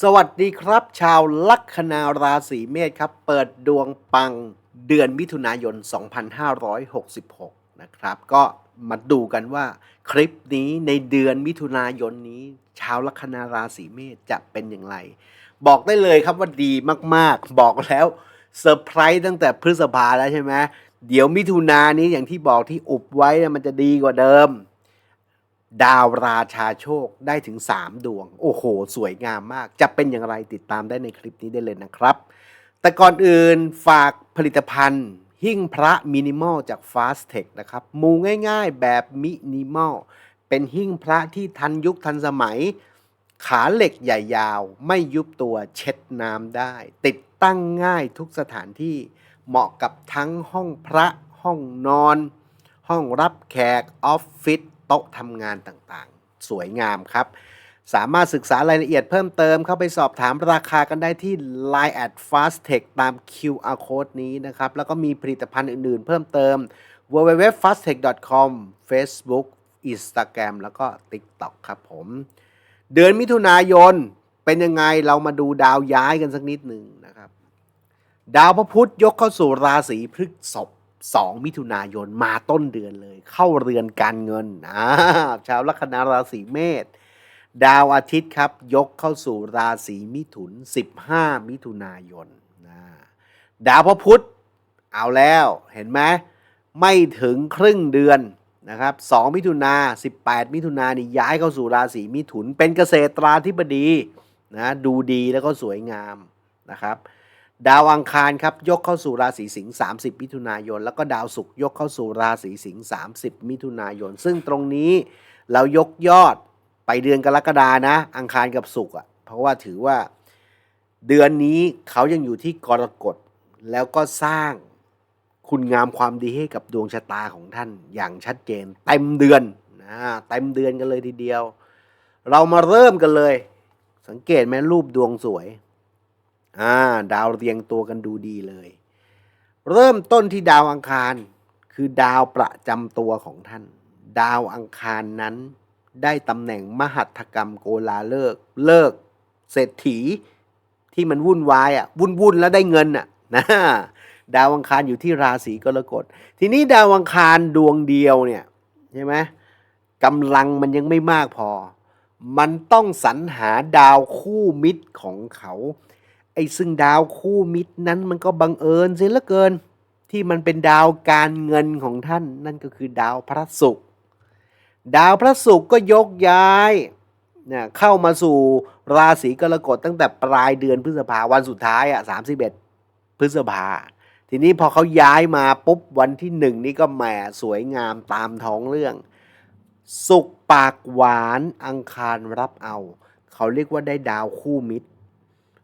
สวัสดีครับ ชาวลัคนาราศีเมษครับ เปิดดวงปังเดือนมิถุนายน 2566 นะครับ ก็มาดูกันว่าคลิปนี้ในเดือนมิถุนายนนี้ ชาวลัคนาราศีเมษจะเป็นอย่างไร บอกได้เลยครับว่าดีมากๆ บอกแล้วเซอร์ไพรส์ตั้งแต่พฤษภาแล้วใช่ไหมเดี๋ยวมิถุนายนนี้อย่างที่บอกที่อุบไว้มันจะดีกว่าเดิม ดาวราชาโชคได้ถึง 3 ดวง โอ้โห สวยงามมาก จะเป็นอย่างไรติดตามได้ในคลิปนี้ได้เลยนะครับ แต่ก่อนอื่นฝากผลิตภัณฑ์ หิ้งพระมินิมอลจาก Fast Tech นะครับ มูง่ายๆแบบมินิมอลเป็นหิ้งพระที่ทันยุคทันสมัย ขาเหล็กใหญ่ยาว ไม่ยุบตัวเช็ดน้ำได้ ติดตั้งง่ายทุกสถานที่เหมาะกับทั้งห้องพระห้องนอน ห้องรับแขกออฟฟิศ โต๊ะทำงานต่างๆ สวยงามครับ สามารถศึกษารายละเอียดเพิ่มเติมเข้าไปสอบถามราคากันได้ที่ Line at Fasttech ตาม QR code นี้นะครับ แล้วก็มีผลิตภัณฑ์อื่นๆ เพิ่มเติม www.fasttech.com Facebook Instagram แล้วก็ TikTok ครับผม เดือนมิถุนายนเป็นยังไงเรามาดูดาวย้ายกันสักนิดหนึ่งนะครับ ดาวพระพุธยกเข้าสู่ราศีพฤษภ 2 มิถุนายนมาต้นเดือนเลย เข้าเรือนการเงินอ่าชาวลัคนาราศีเมษดาวอาทิตย์ครับ ยกเข้าสู่ราศีมิถุน 15 มิถุนายนนะดาวพระพุธเอาแล้วเห็นไหมไม่ถึงครึ่งเดือนนะครับ 2 มิถุนา 18 มิถุนานี่ย้ายเข้าสู่ราศีมิถุน เป็นเกษตราธิบดีนะดูดีแล้วก็สวยงามนะครับ ดาวอังคารครับยกเข้าสู่ราศีสิงห์30 มิถุนายน แล้วก็ดาวศุกร์ยกเข้าสู่ราศีสิงห์30 มิถุนายน ซึ่งตรงนี้เรายกยอดไปเดือนกรกฎานะ อังคารกับศุกร์อะเพราะว่าถือว่าเดือนนี้เขายังอยู่ที่กรกฎแล้วก็สร้างคุณงามความดีให้กับดวงชะตาของท่านอย่างชัดเจนเต็มเดือนนะเต็มเดือนกันเลยทีเดียว เรามาเริ่มกันเลย สังเกตไหมรูปดวงสวย อ่าดาวเรียงตัวกันดูดีเลย เริ่มต้นที่ดาวอังคาร คือดาวประจำตัวของท่าน ดาวอังคารนั้น ได้ตำแหน่งมหัตถกรรมโกลาเลิก เลิก เศรษฐี ที่มันวุ่นวายอะวุ่นวุ่นแล้วได้เงินอะนะดาวอังคารอยู่ที่ราศีกรกฎ ทีนี้ดาวอังคารดวงเดียวเนี่ยใช่ไหมกำลังมันยังไม่มากพอ มันต้องสรรหาดาวคู่มิตรของเขา อ้ซึ่งดาวคู่มิตรนั้นมันก็บังเอิญเสียเหลือเกิน ที่มันเป็นดาวการเงินของท่าน นั่นก็คือดาวพระศุกร์ดาวพระศุกร์ก็ยกย้ายเนี่ยเข้ามาสู่ราศีกรกฎตั้งแต่ปลายเดือนพฤษภาวันสุดท้ายอะสามสิบเอ็ดพฤษภา ทีนี้พอเขาย้ายมาปุ๊บวันที่หนึ่งนี่ก็แหมสวยงามตามท้องเรื่อง สุกปากหวานอังคารรับเอา เขาเรียกว่าได้ดาวคู่มิตร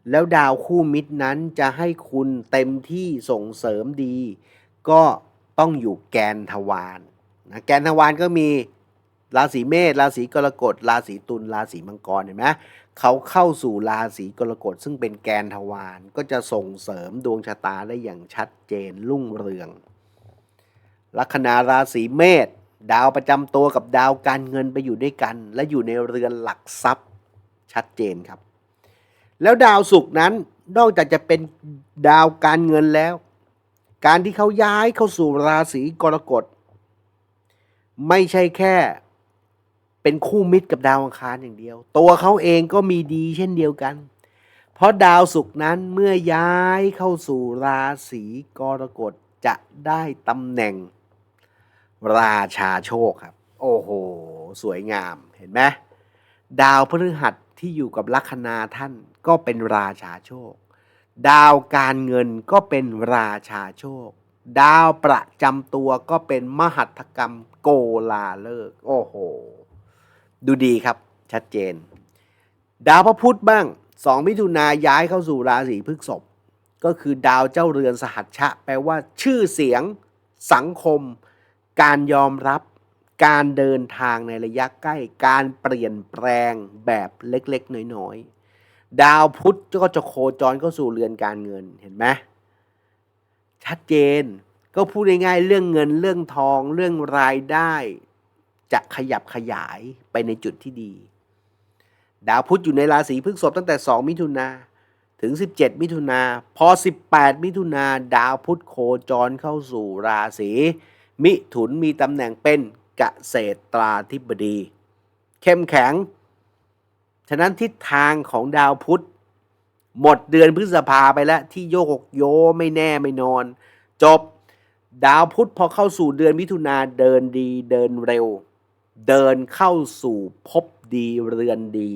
แล้วดาวคู่มิตรนั้นจะให้คุณเต็มที่ส่งเสริมดี ก็ต้องอยู่แกนทวารนะแกนทวารก็มีราศีเมษราศีกรกฎราศีตุลราศีมังกรเห็นไหมเขาเข้าสู่ราศีกรกฎซึ่งเป็นแกนทวารก็จะส่งเสริมดวงชะตาได้อย่างชัดเจนรุ่งเรือง ลัคนาราศีเมษดาวประจำตัวกับดาวการเงินไปอยู่ด้วยกัน และอยู่ในเรือนหลักทรัพย์ชัดเจนครับ แล้วดาวศุกร์นั้นนอกจากจะเป็นดาวการเงินแล้ว การที่เขาย้ายเข้าสู่ราศีกรกฎไม่ใช่แค่เป็นคู่มิตรกับดาวอังคารอย่างเดียว ตัวเขาเองก็มีดีเช่นเดียวกัน เพราะดาวศุกร์นั้นเมื่อย้ายเข้าสู่ราศีกรกฎจะได้ตำแหน่ง ราชาโชคครับ โอ้โห สวยงามเห็นไหมดาวพฤหัสที่อยู่กับลัคนาท่าน ก็เป็นราชาโชค ดาวการเงินก็เป็นราชาโชค ดาวประจำตัวก็เป็นมหัตกรรมโกลาเลิก โอ้โห ดูดีครับชัดเจน ดาวพระพุธบ้างสองมิถุนาย้ายเข้าสู่ราศีพฤษภก็คือดาวเจ้าเรือนสหัชชะ แปลว่าชื่อเสียง สังคม การยอมรับ การเดินทางในระยะใกล้ การเปลี่ยนแปลงแบบเล็กๆ น้อยๆ ดาวพุธก็จะโคจรเข้าสู่เรือนการเงินเห็นไหมชัดเจนก็พูดง่ายๆเรื่องเงินเรื่องทองเรื่องรายได้ จะขยับขยายไปในจุดที่ดี ดาวพุธอยู่ในราศีพฤษภตั้งแต่ 2 มิถุนาถึง 17 มิถุนาพอ 18 มิถุนาดาวพุธโคจรเข้าสู่ราศีมิถุนมีตำแหน่งเป็นเกษตราธิบดี เข้มแข็ง ฉะนั้นทิศทางของดาวพุธ หมดเดือนพฤษภาไปแล้ว ที่โยกโยไม่แน่ไม่นอน จบดาวพุธพอเข้าสู่เดือนมิถุนาเดินดีเดินเร็ว เดินเข้าสู่ภพดีเรือนดี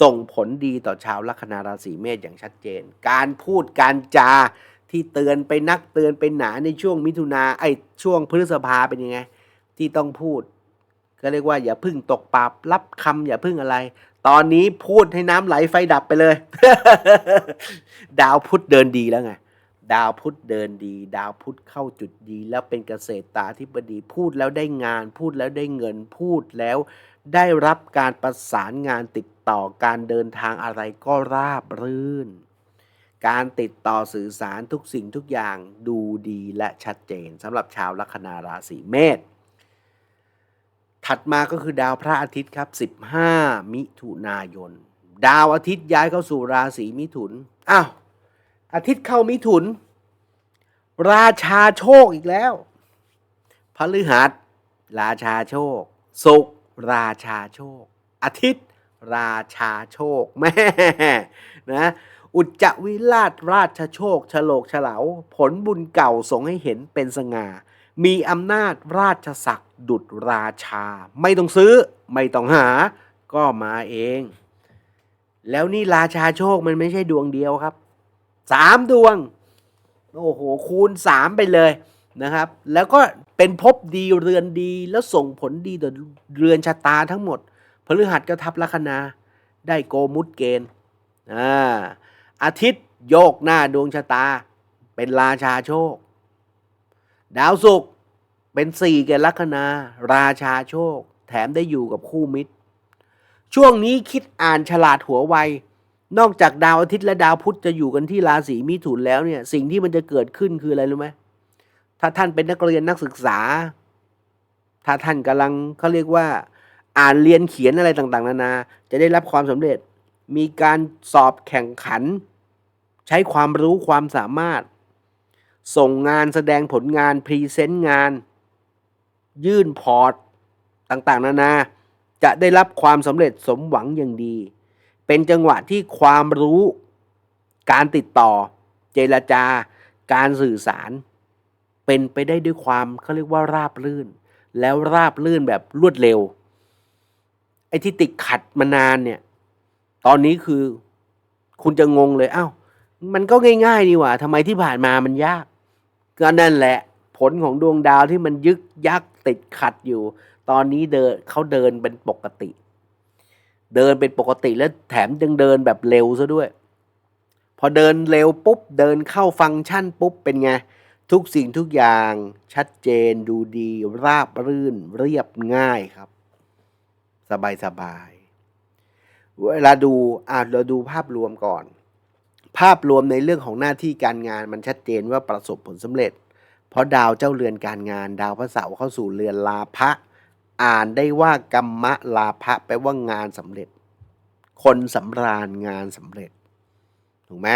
ส่งผลดีต่อชาวลัคนาราศีเมษอย่างชัดเจน การพูดการจาที่เตือนไปนักเตือนไปหนาในช่วงมิถุนาไอช่วงพฤษภาเป็นยังไง ที่ต้องพูด ก็เรียกว่าอย่าพึ่งตกปรับรับคำอย่าพึ่งอะไร ตอนนี้พูดให้น้ำไหลไฟดับไปเลย ดาวพุธเดินดีแล้วไง ดาวพุธเดินดี ดาวพุธเข้าจุดดี แล้วเป็นเกษตรตาธิบดี พูดแล้วได้งาน พูดแล้วได้เงิน พูดแล้ว ได้รับการประสานงานติดต่อการเดินทางอะไรก็ราบรื่น การติดต่อสื่อสารทุกสิ่งทุกอย่างดูดีและชัดเจนสำหรับชาวลัคนาราศีเมษ ถัดมาก็คือดาวพระอาทิตย์ครับ 15 มิถุนายน ดาวอาทิตย์ย้ายเข้าสู่ราศีมิถุน อ้าว อาทิตย์เข้ามิถุน ราชาโชคอีกแล้วพฤหัสราชาโชคศุกร์ราชาโชค อาทิตย์ ราชาโชคแม่นะอุจจวิราชราชโชคฉลกฉลาผลบุญเก่าส่งให้เห็นเป็นสง่า มีอำนาจราชศักดิ์ดุจราชา ไม่ต้องซื้อ ไม่ต้องหา ก็มาเอง แล้วนี่ราชาโชคมันไม่ใช่ดวงเดียวครับสามดวง โอ้โห คูณสามไปเลยนะครับ แล้วก็เป็นภพดีเรือนดีแล้วส่งผลดีต่อเรือนชะตาทั้งหมดพฤหัสก็ทับลัคนาได้โกมุตเกณฑ์อาอาทิตย์โยกหน้าดวงชะตา เป็นราชาโชค ดาวศุกร์เป็นสี่แก่ลัคนา ราชาโชค แถมได้อยู่กับคู่มิตร ช่วงนี้คิดอ่านฉลาดหัวไวนอกจากดาวอาทิตย์และดาวพุธจะอยู่กันที่ราศีมิถุนแล้วเนี่ย สิ่งที่มันจะเกิดขึ้นคืออะไรรู้ไหมถ้าท่านเป็นนักเรียนนักศึกษา ถ้าท่านกำลังเขาเรียกว่า อ่านเรียนเขียนอะไรต่างๆ นานา จะได้รับความสำเร็จ มีการสอบแข่งขัน ใช้ความรู้ความสามารถ ส่งงานแสดงผลงานพรีเซนต์งาน ยื่นพอร์ต ต่างๆ นานา จะได้รับความสำเร็จสมหวังอย่างดี เป็นจังหวะที่ความรู้ การติดต่อ เจรจาการสื่อสาร เป็นไปได้ด้วยความเขาเรียกว่าราบรื่น แล้วราบรื่นแบบรวดเร็ว ไอ้ที่ติดขัดมานานเนี่ย ตอนนี้คือคุณจะงงเลยอ้าวมันก็ง่ายๆนี่หว่าทำไมที่ผ่านมามันยาก ก็นั่นแหละ ผลของดวงดาวที่มันยึกยักติดขัดอยู่ ตอนนี้เดินเขาเดินเป็นปกติ เดินเป็นปกติแล้วแถมยังเดินแบบเร็วซะด้วย พอเดินเร็วปุ๊บ เดินเข้าฟังก์ชันปุ๊บเป็นไง ทุกสิ่งทุกอย่างชัดเจนดูดี ราบรื่นเรียบง่ายครับ สบายสบายเวลาดูอะเราดูภาพรวมก่อน ภาพรวมในเรื่องของหน้าที่การงานมันชัดเจนว่าประสบผลสำเร็จ เพราะดาวเจ้าเรือนการงาน ดาวพระเสาร์เข้าสู่เรือนลาภะอ่านได้ว่ากรรมะลาภะแปลว่างานสำเร็จ คนสำราญงานสำเร็จถูกไหม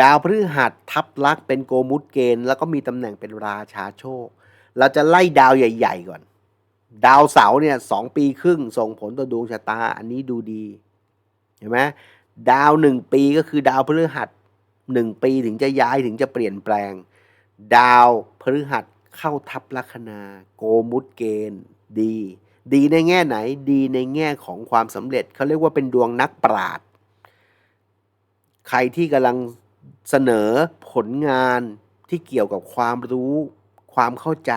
ดาวพฤหัสทับลักษ์เป็นโกมุตเกณฑ์แล้วก็มีตำแหน่งเป็นราชาโชค เราจะไล่ดาวใหญ่ ๆ ก่อน ดาวเสาร์เนี่ยสองปีครึ่งส่งผลต่อดวงชะตาอันนี้ดูดีเห็นไหม ดาวหนึ่งปีก็คือดาวพฤหัสหนึ่งปีถึงจะย้ายถึงจะเปลี่ยนแปลง ดาวพฤหัสเข้าทับลัคนา โกมุตเกณฑ์ดี ดีในแง่ไหนดีในแง่ของความสำเร็จเขาเรียกว่าเป็นดวงนักปราดใครที่กำลังเสนอผลงานที่เกี่ยวกับความรู้ ความเข้าใจ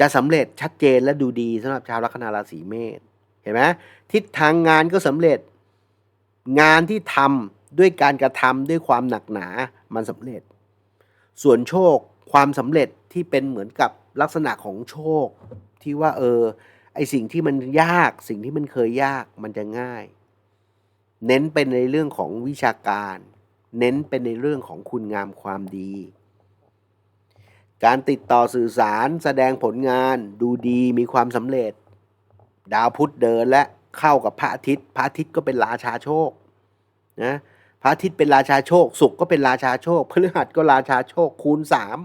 จะสำเร็จชัดเจนและดูดีสำหรับชาวลัคนาราศีเมษเห็นไหมทิศทางงานก็สำเร็จ งานที่ทำด้วยการกระทำด้วยความหนักหนามันสำเร็จ ส่วนโชคความสำเร็จที่เป็นเหมือนกับลักษณะของโชค ที่ว่าเออไอสิ่งที่มันยากสิ่งที่มันเคยยากมันจะง่าย เน้นเป็นในเรื่องของวิชาการ เน้นเป็นในเรื่องของคุณงามความดี การติดต่อสื่อสารแสดงผลงานดูดีมีความสำเร็จ ดาวพุธเดินและ เข้ากับพระอาทิตย์ พระอาทิตย์ก็เป็นราชาโชคนะพระอาทิตย์เป็นราชาโชคศุกร์ก็เป็นราชาโชคพฤหัสก็ราชาโชคคูณสาม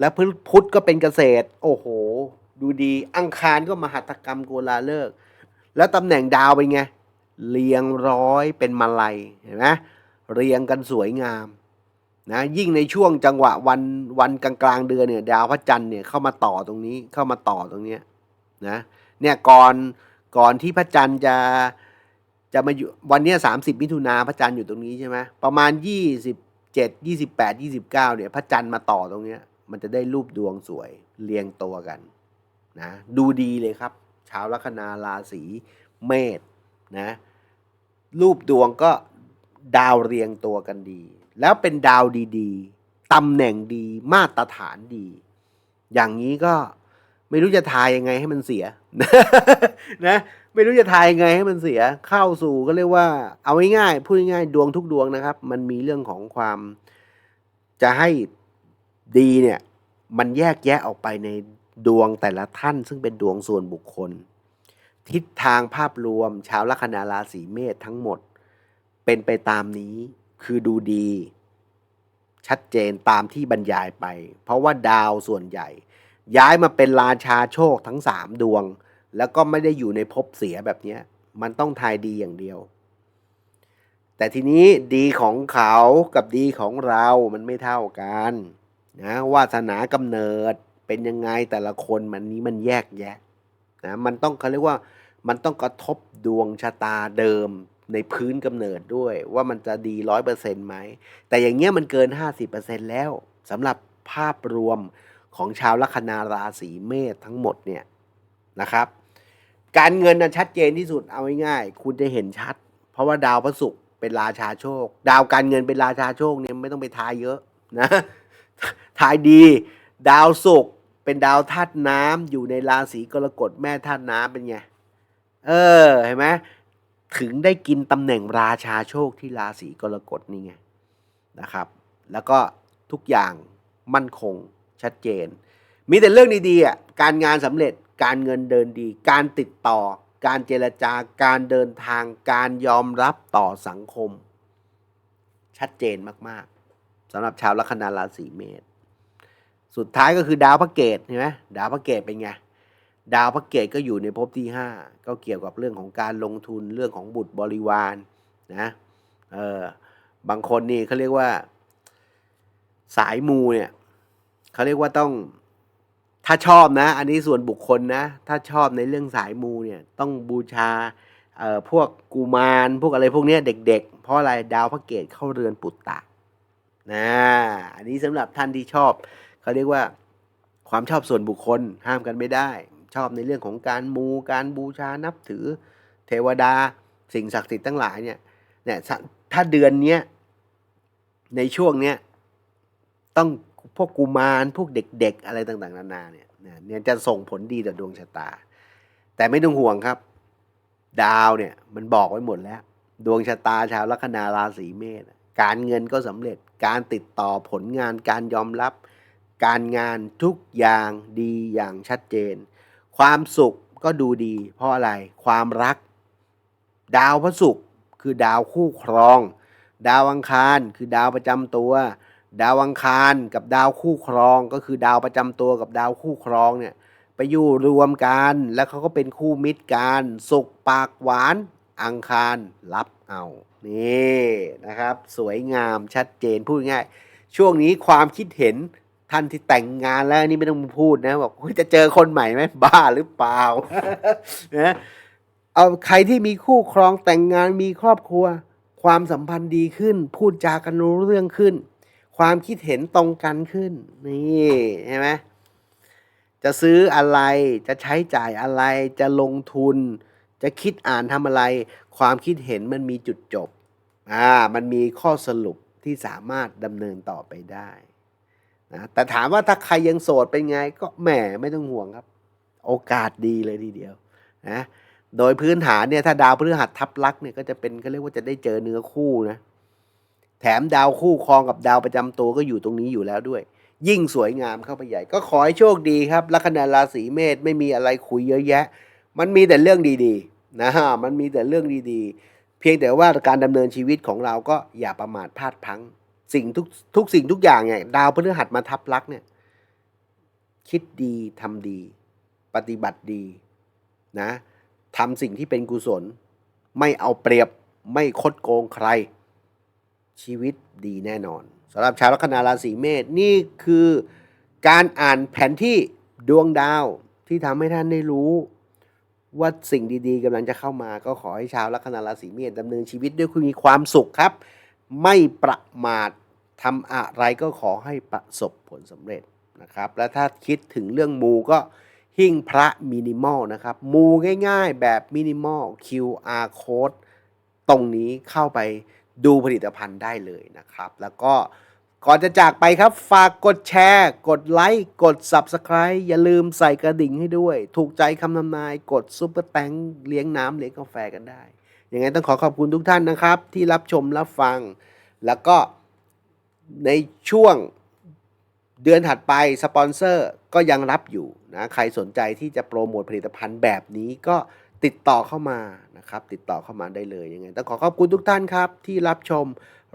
แล้วพฤพุธก็เป็นเกษตร โอ้โห ดูดีอังคารก็มหัตกรรมโกลาเลิก แล้วตำแหน่งดาวเป็นไง เรียงร้อยเป็นมาลัยเห็นไหมเรียงกันสวยงามนะยิ่งในช่วงจังหวะวันวันกลางกลางๆเดือนเนี่ย ดาวพระจันทร์เนี่ยเข้ามาต่อตรงนี้เข้ามาต่อตรงเนี้ยนะเนี่ยก่อน ก่อนที่พระจันทร์จะจะมาอยู่วันนี้สามสิบมิถุนาพระจันทร์อยู่ตรงนี้ใช่ไหมประมาณยี่สิบเจ็ดยี่สิบแปดยี่สิบเก้าเนี่ยพระจันทร์มาต่อตรงเนี้ย มันจะได้รูปดวงสวยเรียงตัวกันนะดูดีเลยครับ ชาวลัคนาราศีเมษนะรูปดวงก็ดาวเรียงตัวกันดี แล้วเป็นดาวดีๆตำแหน่งดีมาตรฐานดี อย่างนี้ก็ ไม่รู้จะทายยังไงให้มันเสียนะไม่รู้จะทายยังไงให้มันเสียเข้าสู่ก็เรียกว่า เอาง่ายๆพูดง่ายๆดวงทุกดวงนะครับ มันมีเรื่องของความจะให้ดีเนี่ย มันแยกแยะออกไปในดวงแต่ละท่าน ซึ่งเป็นดวงส่วนบุคคล ทิศทางภาพรวม ชาวลัคนาราศีเมษทั้งหมด เป็นไปตามนี้คือดูดี ชัดเจนตามที่บรรยายไป เพราะว่าดาวส่วนใหญ่ ย้ายมาเป็นราชาโชคทั้งสามดวง แล้วก็ไม่ได้อยู่ในภพเสียแบบนี้มันต้องทายดีอย่างเดียว แต่ทีนี้ดีของเขากับดีของเรามันไม่เท่ากันนะวาสนากำเนิดเป็นยังไงแต่ละคนมันนี้มันแยกแยะนะมันต้องเขาเรียกว่ามันต้องกระทบดวงชะตาเดิมในพื้นกำเนิดด้วย ว่ามันจะดีร้อยเปอร์เซ็นต์ไหมแต่อย่างเงี้ยมันเกิน50%แล้วสำหรับภาพรวม ของชาวลัคนาราศีเมษทั้งหมดเนี่ยนะครับ การเงินนะชัดเจนที่สุดเอาง่ายๆคุณจะเห็นชัด เพราะว่าดาวพระศุกร์เป็นราชาโชค ดาวการเงินเป็นราชาโชคเนี่ยไม่ต้องไปทายเยอะนะทายดี ดาวศุกร์เป็นดาวธาตุน้ำอยู่ในราศีกรกฎแม่ธาตุน้ำเป็นไงเออเห็นไหมถึงได้กินตำแหน่งราชาโชคที่ราศีกรกฎนี่ไงนะครับ แล้วก็ทุกอย่างมั่นคง ชัดเจน มีแต่เรื่องดีๆอะการงานสำเร็จการเงินเดินดี การติดต่อ การเจรจาการเดินทาง การยอมรับต่อสังคม ชัดเจนมากๆสำหรับชาวลัคนาราศีเมษสุดท้ายก็คือดาวพระเกตเห็นไหมดาวพระเกตเป็นไงดาวพระเกตก็อยู่ในภพที่ห้าก็เกี่ยวกับเรื่องของการลงทุนเรื่องของบุตรบริวารนะเออบางคนนี่เขาเรียกว่า สายมูเนี่ย เขาเรียกว่าต้อง ถ้าชอบนะ อันนี้ส่วนบุคคลนะ ถ้าชอบในเรื่องสายมูเนี่ย ต้องบูชาเอ่อพวกกุมารพวกอะไรพวกเนี้ยเด็ก ๆ เพราะอะไรดาวพระเกตเข้าเรือนปุตตะนะอันนี้สำหรับท่านที่ชอบเขาเรียกว่าความชอบส่วนบุคคลห้ามกันไม่ได้ ชอบในเรื่องของการมูการบูชานับถือ เทวดาสิ่งศักดิ์สิทธิ์ทั้งหลายเนี่ยเนี่ยถ้าถ้าเดือนเนี้ยในช่วงเนี้ยต้อง พวกกุมารพวกเด็กๆ อะไรต่างๆ นานาเนี่ยเนี่ยจะส่งผลดีต่อดวงชะตา แต่ไม่ต้องห่วงครับ ดาวเนี่ยมันบอกไว้หมดแล้ว ดวงชะตาชาวลัคนาราศีเมษการเงินก็สำเร็จการติดต่อผลงานการยอมรับ การงานทุกอย่างดีอย่างชัดเจน ความสุขก็ดูดี เพราะอะไรความรัก ดาวพระศุกร์คือดาวคู่ครอง ดาวอังคารคือดาวประจำตัว ดาวอังคารกับดาวคู่ครองก็คือดาวประจำตัวกับดาวคู่ครองเนี่ยไปอยู่รวมกันแล้วเขาก็เป็นคู่มิตรกันสุขปากหวานอังคารรับเอานี่นะครับ สวยงามชัดเจนพูดง่าย ช่วงนี้ความคิดเห็นท่านที่แต่งงานแล้วนี่ไม่ต้องพูดนะบอกจะเจอคนใหม่ไหมบ้าหรือเปล่านะเอาใครที่มีคู่ครองแต่งงานมีครอบครัว ความสัมพันธ์ดีขึ้น พูดจากันรู้เรื่องขึ้น ความคิดเห็นตรงกันขึ้น นี่ใช่ไหมจะซื้ออะไรจะใช้จ่ายอะไรจะลงทุน จะคิดอ่านทำอะไร ความคิดเห็นมันมีจุดจบอ่ามันมีข้อสรุปที่สามารถดำเนินต่อไปได้นะแต่ถามว่าถ้าใครยังโสดเป็นไง ก็แหมไม่ต้องห่วงครับ โอกาสดีเลยทีเดียวนะโดยพื้นฐานเนี่ยถ้าดาวพฤหัสทับลักเนี่ยก็จะเป็นเขาเรียกว่าจะได้เจอเนื้อคู่นะ แถมดาวคู่ครองกับดาวประจำตัวก็อยู่ตรงนี้อยู่แล้วด้วย ยิ่งสวยงามเข้าไปใหญ่ ก็ขอให้โชคดีครับ ลัคนาราศีเมษไม่มีอะไรคุยเยอะแยะ มันมีแต่เรื่องดีๆนะฮะมันมีแต่เรื่องดีๆ เพียงแต่ว่าการดำเนินชีวิตของเราก็อย่าประมาทพลาดพลั้งสิ่งทุกทุกสิ่งทุกอย่างเนี่ยดาวพฤหัสมาทับลักเนี่ยคิดดีทำดี ปฏิบัติดีนะทำสิ่งที่เป็นกุศล ไม่เอาเปรียบไม่คดโกงใคร ชีวิตดีแน่นอนสำหรับชาวลัคนาราศีเมษนี่คือการอ่านแผนที่ดวงดาวที่ทำให้ท่านได้รู้ว่าสิ่งดีๆกำลังจะเข้ามาก็ขอให้ชาวลัคนาราศีเมษดำเนินชีวิตด้วยคุณมีความสุขครับ ไม่ประมาททำอะไรก็ขอให้ประสบผลสำเร็จนะครับ และถ้าคิดถึงเรื่องมูก็หิ้งพระมินิมอลนะครับ มูง่ายๆแบบมินิมอล QR code ตรงนี้เข้าไป ดูผลิตภัณฑ์ได้เลยนะครับ แล้วก็ก่อนจะจากไปครับ ฝากกดแชร์ กดไลค์ กด Subscribe อย่าลืมใส่กระดิ่งให้ด้วย ถูกใจคำนำนาย กดซุปเปอร์แตงเลี้ยงน้ำเลี้ยงกาแฟกันได้ ยังไงต้องขอขอบคุณทุกท่านนะครับ ที่รับชมรับฟัง แล้วก็ในช่วงเดือนถัดไปสปอนเซอร์ก็ยังรับอยู่นะ ใครสนใจที่จะโปรโมทผลิตภัณฑ์แบบนี้ก็ ติดต่อเข้ามานะครับ ติดต่อเข้ามาได้เลยยังไงต้องขอขอบคุณทุกท่านครับ ที่รับชม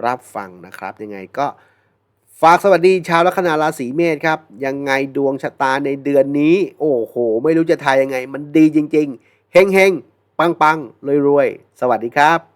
รับฟังนะครับ ยังไงก็ฝากสวัสดีชาวลัคนาราศีเมษครับ ยังไงดวงชะตาในเดือนนี้ โอ้โห ไม่รู้จะทายยังไง มันดีจริง ๆ เฮงเฮงปังๆรวยๆสวัสดีครับ